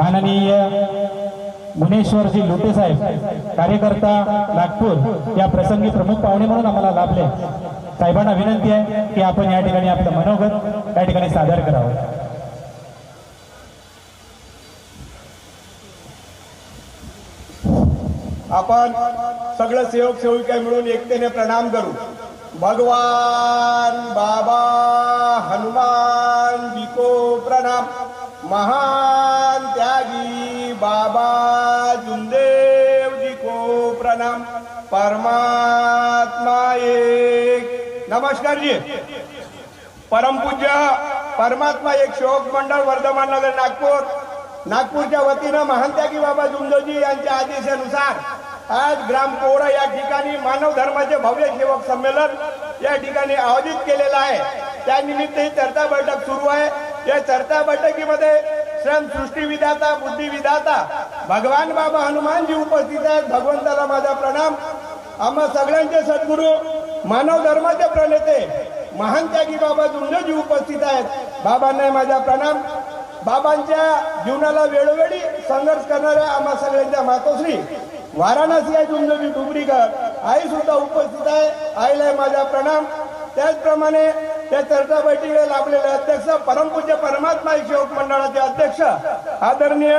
माननीय मुनेश्वरजी लोटे साहेब कार्यकर्ता नागपूर या प्रसंगी प्रमुख पाहुणे म्हणून आम्हाला लाभले. साहेबांना विनंती आहे की आपण या ठिकाणी आपलं मनोगत या ठिकाणी सादर करावं. आपण सगळं सेवक सेविका मिळून एकतेने प्रणाम करू. भगवान बाबा हनुमान विको प्रणाम. महा बाबा जुंदेव जी को प्रणाम. परमात्मा एक. नमस्कार जी परमपूज्य परमात्मा एक शोक मंडळ वर्धमान नगर नागपूर. नागपूरच्या वतीनं महानत्यागी बाबा जुंदोजी यांच्या आदेशानुसार आज ग्राम कोरा या ठिकाणी मानव धर्माचे भव्य सेवक संमेलन या ठिकाणी आयोजित केलेलं आहे. त्यानिमित्त ही चर्चा बैठक सुरू आहे. या चर्चा बैठकीमध्ये श्रम सृष्टी विधाता बुद्धी विधाता भगवान बाबा हनुमानजी उपस्थित आहेत. भगवंताला माझा प्रणाम. आम्हा सगळ्यांचे सद्गुरू मानव धर्माचे प्रणेते महान त्यागी बाबा जुंदोजी उपस्थित आहेत. बाबांना माझा प्रणाम. बाबांच्या जीवनाला वेळोवेळी संघर्ष करणाऱ्या आम्हा सगळ्यांच्या मातोश्री वाराणसी आहे जुंदोजी डुबरीकर आई सुद्धा उपस्थित आहे. आईला माझा प्रणाम. त्याचप्रमाणे त्या चर्चा बैठकीला लाभलेले अध्यक्ष परमपूज्य परमात्मा सेवक मंडळाचे अध्यक्ष आदरणीय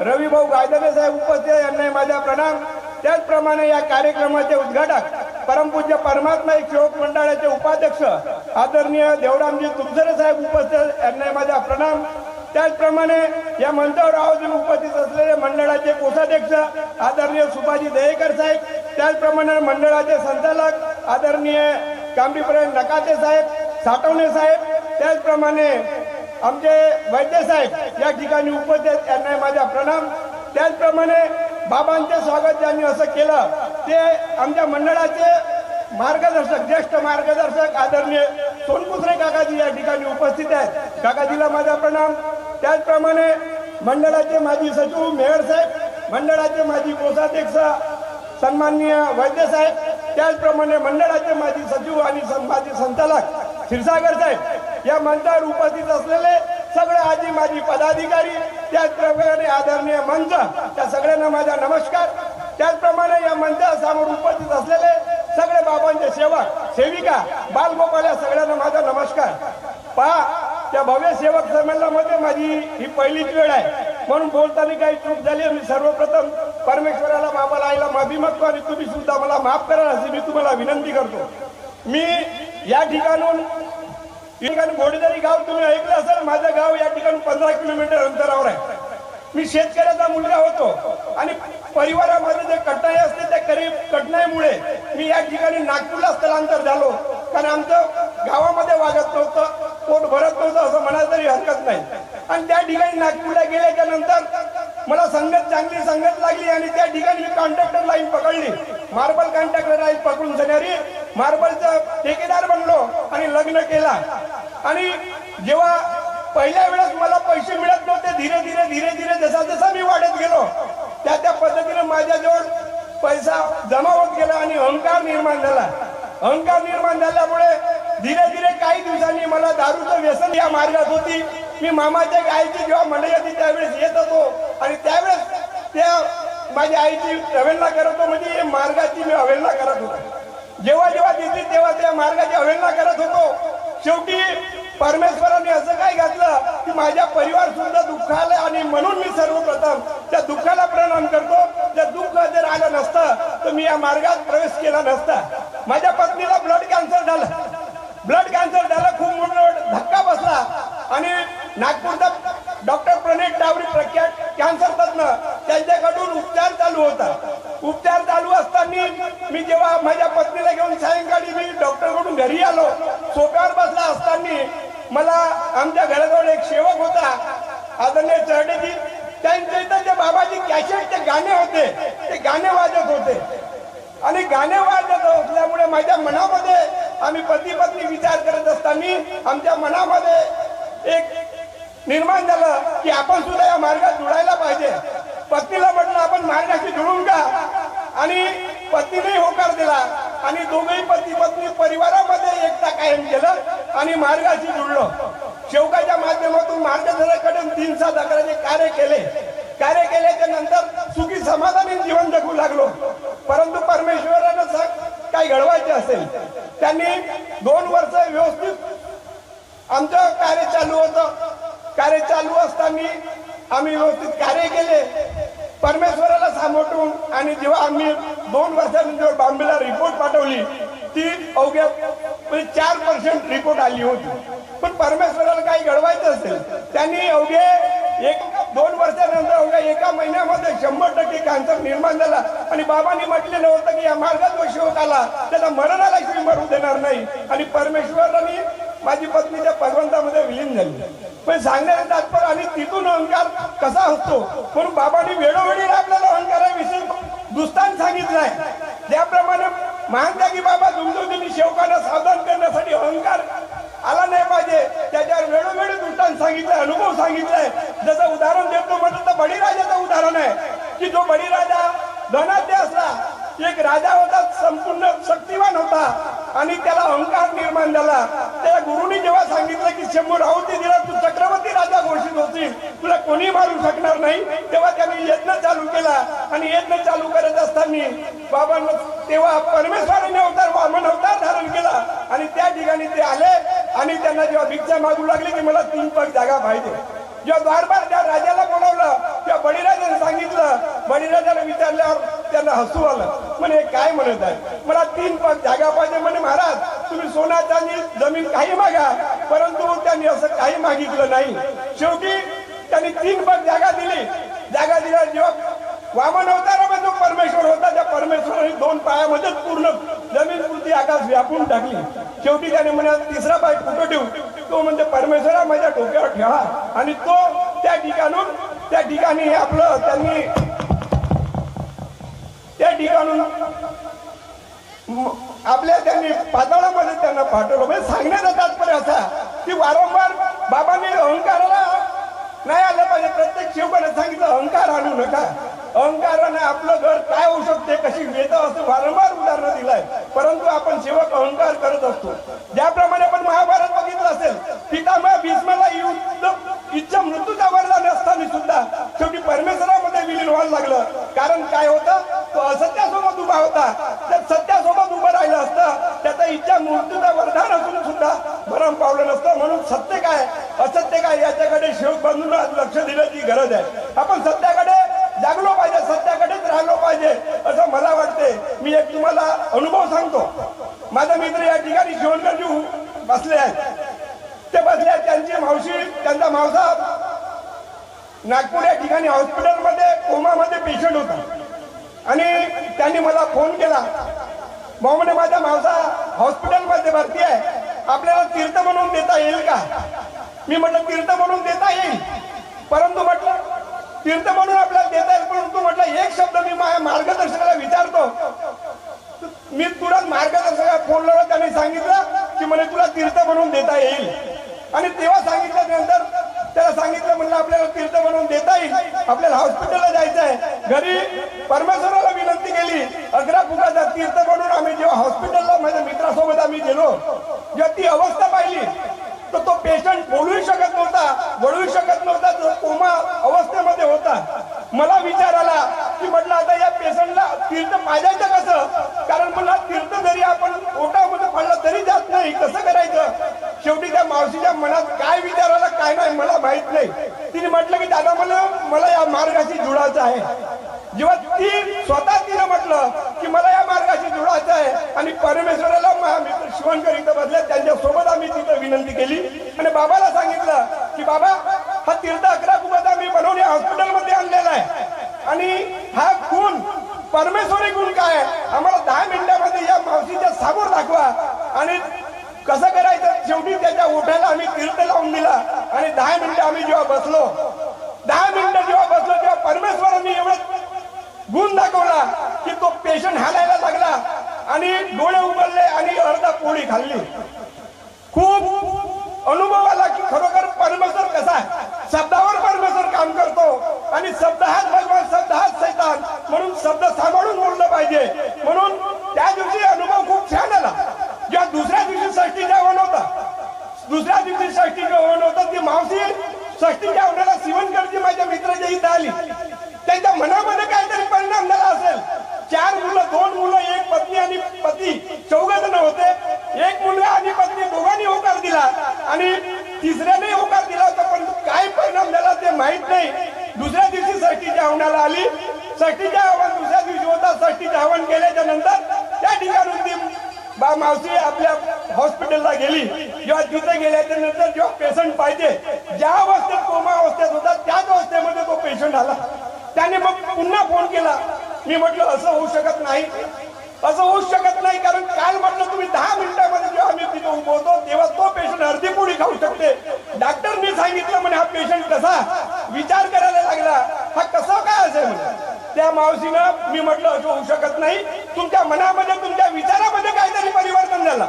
रविभाऊ गायदवे साहेब उपस्थित आहे यांना प्रणाम. त्याचप्रमाणे या कार्यक्रमाचे उद्घाटक परमपूज्य परमात्मा शिवक सेवक मंडळाचे उपाध्यक्ष आदरणीय देवरामजी तुपसरे साहेब उपस्थित आहेत, यांना माझा प्रणाम. त्याचप्रमाणे या मंचावर आयोजन उपस्थित असलेले मंडळाचे कोषाध्यक्ष आदरणीय सुभाजी दहेकर साहेब त्याचप्रमाणे मंडळाचे संचालक आदरणीय कांबीपर्यंत नकाते साहेब साठवणे साहेब त्याचप्रमाणे आमचे वैद्य साहेब या ठिकाणी उपस्थित त्यांना यांना माझा प्रणाम. त्याचप्रमाणे बाबांचे स्वागत ज्यांनी असं केलं ते आमच्या मंडळाचे मार्गदर्शक ज्येष्ठ मार्गदर्शक आदरणीय सोनपुत्रे काकाजी या ठिकाणी उपस्थित आहेत. काकाजीला माझा प्रणाम. त्याचप्रमाणे मंडळाचे माजी सचिव मेहर साहेब मंडळाचे माजी कोषाध्यक्ष सन्माननीय वैद्य साहेब त्याचप्रमाणे मंडळाचे माजी सचिव आणि माजी संचालक क्षीरसागर साहेब या मंचावर उपस्थित असलेले सगळे आजी माजी पदाधिकारी त्याचप्रमाणे आदरणीय मंच त्या सगळ्यांना माझा नमस्कार. त्याचप्रमाणे या मंचासमोर उपस्थित असलेले सगळे बाबांचे सेवक सेविका बालगोपाल या सगळ्यांना माझा नमस्कार. पहा त्या भव्य सेवक संमेलनामध्ये माझी ही पहिलीच वेळ आहे. म्हणून बोलताना काही चूक झाली मी सर्वप्रथम परमेश्वराला बाबाला आईला माफी मागतो आणि तुम्ही सुद्धा मला माफ करा अशी मी तुम्हाला विनंती करतो. मी या ठिकाणून या ठिकाणी घोडेदारी गाव तुम्ही ऐकलं असेल माझं गाव या ठिकाणी पंधरा किलोमीटर अंतरावर आहे. मी शेतकऱ्याचा मुलगा होतो आणि परिवारामध्ये जे कटनाई असते त्या करी कटनाईमुळे मी या ठिकाणी नागपूरला स्थलांतर झालो. कारण आमचं गावामध्ये वागत नव्हतं पोट भरत नव्हतं असं म्हणायला तरी हरकत नाही. आणि त्या ठिकाणी नागपूरला गेल्याच्यानंतर मला संगत चांगली संगत लागली आणि त्या ठिकाणी मी कॉन्ट्रॅक्टर लाईन पकडली. मार्बल कॉन्ट्रॅक्टर लाईन पकडून जाणारी मार्बलचा ठेकेदार बनलो आणि लग्न केला. आणि जेव्हा पहिल्या वेळेस मला पैसे मिळत नव्हते धीरे धीरे धीरे धीरे जसा जसा मी वाढत गेलो त्या त्या पद्धतीने माझ्याजवळ पैसा जमा होत गेला आणि अहंकार निर्माण झाला. अहंकार निर्माण झाल्यामुळे धीरे धीरे काही दिवसांनी मला दारूचं व्यसन या मार्गात होती. मी मामाच्या आईची जेव्हा मंडळी होती त्यावेळेस येत होतो. आणि त्यावेळेस त्या माझ्या आईची अवहेलना करत होतो म्हणजे मार्गाची मी अवहेलना करत होतो. जेव्हा जेव्हा दिसली तेव्हा त्या मार्गाची अवहेलना करत होतो शेवटी परमेश्वराने असं काय घातलं की माझ्या परिवार सुद्धा दुःखाला आणि म्हणून मी सर्वप्रथम त्या दुःखाला प्रणाम करतो. त्या दुःख जर आलं नसतं तर मी या मार्गात प्रवेश केला नसता. माझ्या पत्नीला ब्लड कॅन्सर झालं. ब्लड कॅन्सर झालं खूप मोठा धक्का बसला. आणि नागपूरचा डॉक्टर प्रणित डावरी प्रख्यात कॅन्सर तज्ञ त्यांच्याकडून उपचार चालू होता. उपचार चालू असताना मी जेव्हा माझ्या पत्नी पत्नीला घेऊन सायंकाळी मी डॉक्टरकडून घरी आलो. सोप्यावर बसला असताना मला आमच्या घराजवळ एक सेवक होता आदरणीय चढेजी त्यांच्या इथं जे बाबाजी कॅसेटचे गाणे होते ते गाणे वाजत होते. आणि गाणे वाजत असल्यामुळे माझ्या मनामध्ये आम्ही पती पत्नी विचार करत असताना आमच्या मनामध्ये एक निर्माण झालं की आपण सुद्धा या मार्गात जुळायला पाहिजे. पत्नीला म्हटलं आपण मार्गाशी जुळून का आणि पत्नीने होकार दिला. आणि दोघही पती पत्नी परिवारामध्ये एकता कायम केलं आणि मार्गाशी जुळलं. शेवकाच्या माध्यमातून मार्गदर्शकाकडून तीन सात अकराचे कार्य केले. कार्य केल्याच्यानंतर सुखी समाधानी जीवन जगू लागलो. परंतु परमेश्वरानं सांग काय घडवायचे असेल. त्यांनी दोन वर्ष व्यवस्थित आमचं कार्य चालू होतं. कार्य चालू असताना आम्ही व्यवस्थित कार्य केले. परमेश्वराला सामोटून आणि जेव्हा आम्ही दोन वर्षानंतर बॉम्बेला रिपोर्ट पाठवली. ती अवघ्या म्हणजे चार पर्सेंट रिपोर्ट आली होती. पण परमेश्वराला काही घडवायचं असेल त्यांनी अवघे एक दोन वर्षानंतर अवघ्या एका महिन्यामध्ये शंभर टक्के कॅन्सर निर्माण झाला. आणि बाबांनी म्हटलेलं नव्हतं की या मार्गात जो शिवक आला. त्याला मरणाला शिवी मरू देणार नाही. आणि परमेश्वरांनी माझी पत्नी त्या भगवंतामध्ये विलीन झाली. पण सांगण्याचं तात्पर्य आणि तिथून अहंकार कसा असतो म्हणून बाबांनी वेळोवेळी आपल्याला अहंकाराविषयी दुस्तान सांगितलंय. त्याप्रमाणे महात्यागी बाबा दुमदुमींनी शेवकांना सावधान करण्यासाठी अहंकार आला नाही पाहिजे. त्याच्यावर वेळोवेळी दृष्टांत सांगितलंय अनुभव सांगितलाय. जसं उदाहरण देतो म्हटलं तर बळीराजाचं उदाहरण आहे की जो बळीराजा धनाढ्य असला एक राजा होता संपूर्ण शक्तिवान होता आणि त्याला अहंकार निर्माण झाला. त्या गुरुनी जेव्हा सांगितलं की शंभू राहू दिला तू चक्रवर्ती राजा घोषित होती तुला कोणी मारू शकणार नाही? तेव्हा त्यांनी केला आणि यज्ञ चालू करत असताना बाबांना तेव्हा परमेश्वराने अवतार वामन अवतार धारण केला आणि त्या ठिकाणी ते आले आणि त्यांना जेव्हा भिक्षा मागू लागली की मला तीन पग जागा पाहिजे. जेव्हा द्वारबार त्या राजाला बोलावलं तेव्हा बळीराजाने सांगितलं बळीराजाला विचारल्यावर त्यांना हसू आलं. म्हणे काय म्हणत आहे? मला तीन पग जागा पाहिजे म्हणे महाराज. तुम्ही सोना चांदी जमीन काही मागा परंतु त्यांनी असं काही मागितलं नाही. शेवटी त्यांनी तीन पग जागा दिली. जागा दिल्या जेव्हा वामन अवतारामध्ये जो परमेश्वर होता त्या परमेश्वराने दोन पायामध्येच पूर्ण जमीन पृथ्वी आकाश व्यापून टाकली. शेवटी त्याने म्हणा तिसरा पाय कुठं ठेवू? तो म्हणजे परमेश्वरा माझ्या डोक्यावर ठेवा. आणि तो त्या ठिकाणून त्या ठिकाणी आपलं त्यांनी त्या ठिकाणून आपल्या त्यांनी पाताळामध्ये त्यांना पाठवलं. म्हणजे सांगण्याचा तात्पर्य असा की वारंवार बाबांनी अहंकाराला नाही आलं पाहिजे. प्रत्येक शिवकाने सांगितलं अहंकार आणू नका. अहंकाराने आपलं घर काय होऊ शकते कशी वेद असं वारंवार उदाहरणं दिलंय. परंतु आपण सेवक अहंकार करत असतो. ज्याप्रमाणे आपण महाभारत बघितलं असेल पितामह भीष्माला युद्ध इच्छा मृत्यूचा वरदान असताना सुद्धा शेवटी परमेश्वरामध्ये विलीन व्हायला लागलं. कारण काय होतं? तो असत्यासोबत उभा होता. त्या सत्यासोबत उभं राहिलं असतं. त्याचा इच्छा मृत्यूचा वरदान असून सुद्धा भरम पावलं नसतं. म्हणून सत्य काय? असत्य काय? याच्याकडे शेवट बांधून लक्ष दिल्याची गरज आहे. आपण सत्य जागलो पाहिजे सत्याकडेच राहिलो पाहिजे असं मला वाटते मी एक तुम्हाला अनुभव सांगतो. माझा मित्र या ठिकाणी शिवणकरजी बसले आहेत. ते बसले आहेत त्यांची मावशी त्यांचा मावसा नागपूर या ठिकाणी हॉस्पिटलमध्ये कोमामध्ये पेशंट होता. आणि त्यांनी मला फोन केला. भाऊ म्हणे माझा मावसा हॉस्पिटलमध्ये भरती आहे. आपल्याला तीर्थ म्हणून देता येईल का? मी म्हटलं तीर्थ म्हणून देता येईल. परंतु म्हटलं तीर्थ म्हणून आपल्याला देता येईल परंतु म्हटलं एक शब्द मी माझ्या मार्गदर्शकाला विचारतो. मी तुरंत मार्गदर्शकाला फोन लावला त्याने सांगितलं की म्हणे तुला तीर्थ म्हणून देता येईल. आणि तेव्हा सांगितल्यानंतर त्याला सांगितलं म्हणलं आपल्याला तीर्थ म्हणून देता येईल. आपल्याला हॉस्पिटलला जायचं आहे. घरी परमेश्वराला विनंती केली अकरा फुगाचा तीर्थ म्हणून आम्ही जेव्हा हॉस्पिटलला माझ्या मित्रासोबत आम्ही गेलो जेव्हा ती अवस्था पाहिली तर तो पेशंट बोलूही शकत नव्हता वळू शकत नव्हता तो कोमा अवस्थेमध्ये होता मला विचार आला की म्हटलं आता या पेशंटला तीर्थ पाजायचं कसं कारण मला तीर्थ जरी आपण पोटामध्ये पडलं तरी जात नाही कसं करायचं शेवटी त्या मावशीच्या काय विचारायला काय नाही मला माहीत नाही तिने म्हटलं की दादा मला मला या मार्गाशी जुळायचं आहे जेव्हा ती स्वतः तिने म्हटलं की मला या मार्गाशी जुळायचं आहे आणि परमेश्वराला मित्र शिवणकर इथं बसल्या त्यांच्यासोबत आम्ही तिथं विनंती केली आणि बाबाला सांगितलं की बाबा हा तीर्थ अकरा कुबाचा मी बनवून या हॉस्पिटलमध्ये आणलेला आहे आणि हा गुण परमेश्वरी गुण काय आहे? आम्हाला दहा मिनिटामध्ये या मावशीच्या समोर दाखवा आणि कसं करायचं शेवटी त्याच्या ओठाला आम्ही तीर्थ लावून दिला. आणि दहा मिनिटं आम्ही जेव्हा बसलो दहा मिनिटं जेव्हा बसलो तेव्हा परमेश्वरांनी एवढं गुण दाखवला की तो पेशंट हालायला लागला. आणि डोळे उघडले आणि अर्धा पोळी खाल्ली. खूप अनुभव आला की खरोखर परमेश्वर कसा आहे. शब्दावर परमेश्वर काम करतो. आणि शब्द हाच भगवान शब्द हाच सैतान म्हणून शब्द सांभाळून बोललं पाहिजे. म्हणून त्या दिवशी अनुभव खूप छान आला. मावशी षष्टीच्या उन्हाला शिवणकरची माझ्या मित्र इथं आली. त्यांच्या मनामध्ये काहीतरी परिणाम झाला असेल. चार मुलं दोन मुलं एक पत्नी आणि पती चौघ जण होते. एक मुलगा आणि पत्नी दोघांनी होकार दिला आणि तिसऱ्याने होकार दिला होता. पण काय परिणाम झाला ते माहीत नाही. दुसऱ्या दिवशी सष्टीच्या हवनाला आली. सष्टीच्या हवन दुसऱ्या दिवशी होता. सष्टीच्या हवन केल्याच्यानंतर बा मावशी आपल्या हॉस्पिटलला गेली. जेव्हा तिथे गेल्याच्यानंतर जेव्हा पेशंट पाहिजे ज्या अवस्थेत कोमा अवस्थेत होता त्याच अवस्थेमध्ये तो पेशंट आला. त्याने मग पुन्हा फोन केला. मी म्हटलं असं होऊ शकत नाही. असं होऊ शकत नाही कारण काल म्हटलं तुम्ही दहा मिनिटामध्ये जेव्हा मी तिथे उभो होतो तेव्हा तो पेशंट अर्धी पोळी खाऊ शकते. डॉक्टरनी सांगितलं म्हणे हा पेशंट कसा? विचार करायला लागला. हा कसा काय असेल? त्या मावशीनं मी म्हटलं असं होऊ शकत नाही. तुमच्या मनामध्ये तुमच्या विचारामध्ये काहीतरी परिवर्तन झालं.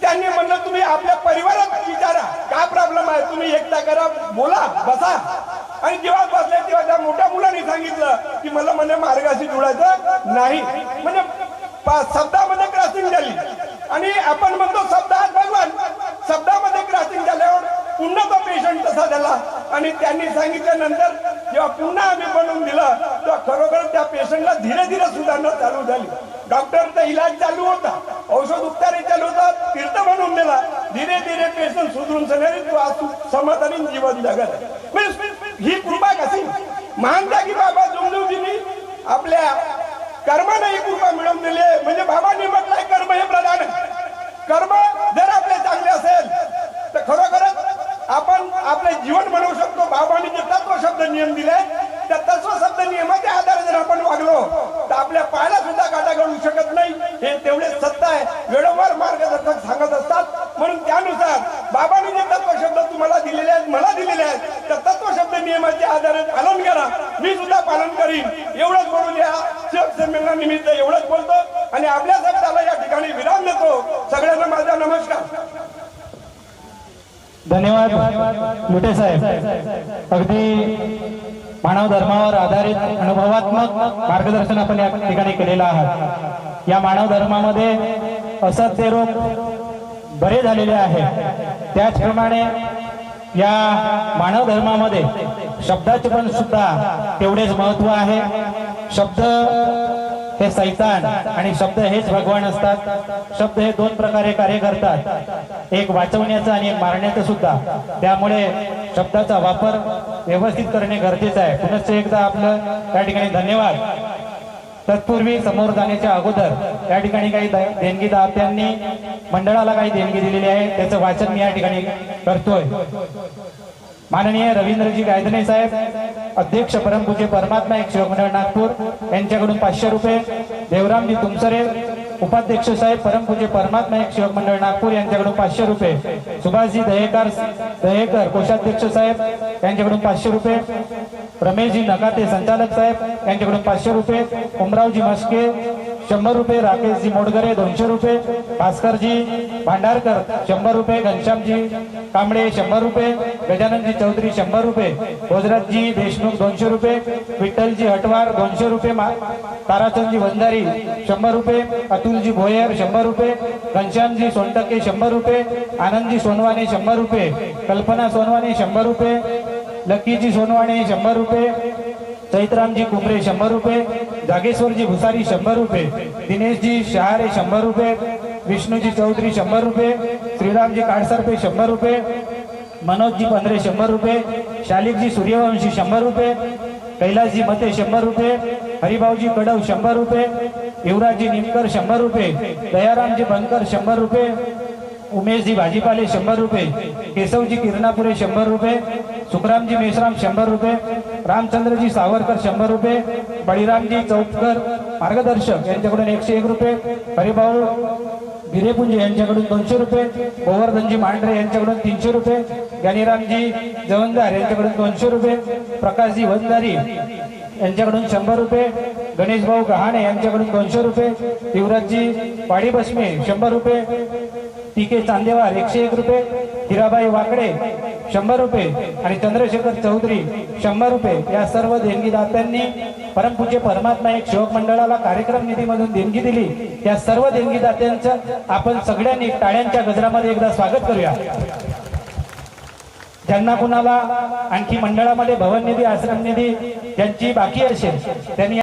त्यांनी म्हणलं तुम्ही आपल्या परिवारात विचारा. काय प्रॉब्लेम आहे? तुम्ही एकटा करा बोला बसा. आणि जेव्हा बसले तेव्हा त्या मोठ्या मुलांनी सांगितलं की मला म्हणजे मार्गाशी जुळायचं नाही. म्हणजे शब्दामध्ये क्रॉसिंग झाली. आणि आपण म्हणतो शब्दात भगवान. शब्दामध्ये क्रॉसिंग झाल्यावर पुन्हा तो पेशंट तसा झाला. आणि त्यांनी सांगितल्यानंतर जेव्हा पुन्हा आम्ही बनवून दिला तेव्हा खरोखर त्या पेशंटला धीरे धीरे सुधारणा चालू झाली. डॉक्टरचा इलाज चालू होता. औषध उपचारही चालू होता. तीर्थ म्हणून दिला. धीरे धीरे पेशंट सुधरून सगळे तू आज समाधानी जीवन जगत म्हणजे ही कृपा कशी? महान त्यागी बाबा जुमजुजींनी आपल्या कर्माने ही कृपा मिळवून दिली म्हणजे बाबांनी म्हटलंय कर्म हे प्रधान कर्म जर आपले चांगले असेल तर खरोखरच आपण आपलं जीवन बनवू शकतो. बाबांनी जे तत्व शब्द नियम दिले त्या तत्व शब्द नियमाच्या आधारे जर आपण वागलो तर आपल्या पायाला सुद्धा काटा घडू शकत नाही. हे तेवढे सत्य आहे. वेळोवर मार्गदर्शक सांगत असतात. म्हणून त्यानुसार बाबांनी जे तत्व शब्द तुम्हाला दिलेले आहेत मला दिलेले आहेत त्या तत्व शब्द नियमाच्या आधारे पालन करा. मी सुद्धा पालन करीन. एवढंच बोलून या शिवक संमेलनानिमित्त एवढंच बोलतो. आणि आपल्या शब्दाला या ठिकाणी विराम देतो. सगळ्यांना माझा नमस्कार. धन्यवाद लुटे साहेब. अगदी मानव धर्मावर आधारित अनुभवात्मक मार्गदर्शन आपण या ठिकाणी केलेलं आहात. या मानव धर्मामध्ये असत्य रोग बरे झालेले आहेत त्याचप्रमाणे या मानव धर्मामध्ये शब्दाचे पण सुद्धा तेवढेच महत्त्व आहे. शब्द हे सैतान आणि शब्द हेच भगवान असतात. शब्द हे दोन प्रकारे कार्य करतात. एक वाचवण्याचं आणि एक मारण्याचं सुद्धा. त्यामुळे शब्दाचा वापर व्यवस्थित करणे गरजेचं आहे. पुनश्च एकदा आपलं त्या ठिकाणी धन्यवाद. तत्पूर्वी समोर जाण्याच्या अगोदर त्या ठिकाणी काही देणगी दात्यांनी मंडळाला काही देणगी दिलेली आहे. त्याचं वाचन मी या ठिकाणी करतोय. माननीय रवींद्रजी गायधने साहेब अध्यक्ष परमपूज्य परमात्मा एक शिवमंडळ नागपूर यांच्याकडून पाचशे रुपये देवरामजी तुमसरे उपाध्यक्ष साहेब परमपूज्य परमात्मा एक शिवक मंडळ नागपूर यांच्याकडून पाचशे रुपये सुभाषजी दहेकर दहेकर कोषाध्यक्ष साहेब यांच्याकडून पाचशे रुपये रमेशजी नकाते संचालक साहेब यांच्याकडून पाचशे रुपये उमरावजी मस्के शंभर रुपये राकेशजी मोडगरे दोनशे रुपये भास्करजी भांडारकर शंभर रुपये घनश्यामजी कांबळे शंभर रुपये गजाननजी चौधरी शंभर रुपये भोजराजजी देशमुख दोनशे रुपये विठ्ठलजी हटवार दोनशे रुपये मा- ताराचंदजी वंजारी शंभर रुपये अतुलजी भोयर शंभर रुपये घनश्यामजी सोनटके शंभर रुपये आनंदजी सोनवाने शंभर रुपये कल्पना सोनवाने शंभर रुपये लकीजी सोनवाने शंभर रुपये चैत्रामजी कुंभरे शंभर रुपये जागेश्वरजी भुसारी शंभर रुपये दिनेशजी शहारे शंभर रुपये विष्णूजी चौधरी शंभर रुपये श्रीरामजी काडसरपे शंभर रुपये मनोजजी पंधरे शंभर रुपये शालिकजी सूर्यवंशी शंभर रुपये कैलासजी मते शंभर रुपये हरिभाऊजी कडव शंभर रुपये युवराजजी निमकर शंभर रुपये दयारामजी बनकर शंभर रुपये उमेशजी भाजीपाले शंभर रुपये केशवजी किरणापुरे शंभर रुपये सुखरामजी मेश्राम शंभर रुपये रामचंद्रजी सावरकर शंभर रुपये बळीरामजी चौककर मार्गदर्शक यांच्याकडून एकशे एक रुपये हरिभाऊ गिरेपुंज यांच्याकडून दोनशे रुपये गोवर्धनजी मांढरे यांच्याकडून तीनशे रुपये ज्ञानीरामजी जवंदार यांच्याकडून दोनशे रुपये प्रकाशजी वंजारी यांच्याकडून शंभर रुपये गणेश भाऊ गहाणे यांच्याकडून दोनशे रुपये युवराजजी वाडी बसमे शंभर रुपये टी के चांदेवार एकशे एक रुपये हिराबाई वाकडे शंभर रुपये आणि चंद्रशेखर चौधरी शंभर रुपये या सर्व देणगीदात्यांनी परमपूज्य परमात्मा एक शिवक मंडळाला कार्यक्रम निधीमधून देणगी दिली. त्या सर्व देणगीदात्यांचं आपण सगळ्यांनी टाळ्यांच्या गजरामध्ये एकदा स्वागत करूया. ज्यांना कुणाला आणखी मंडळामध्ये भवन निधी आश्रम निधी ज्यांची बाकी असेल त्यांनी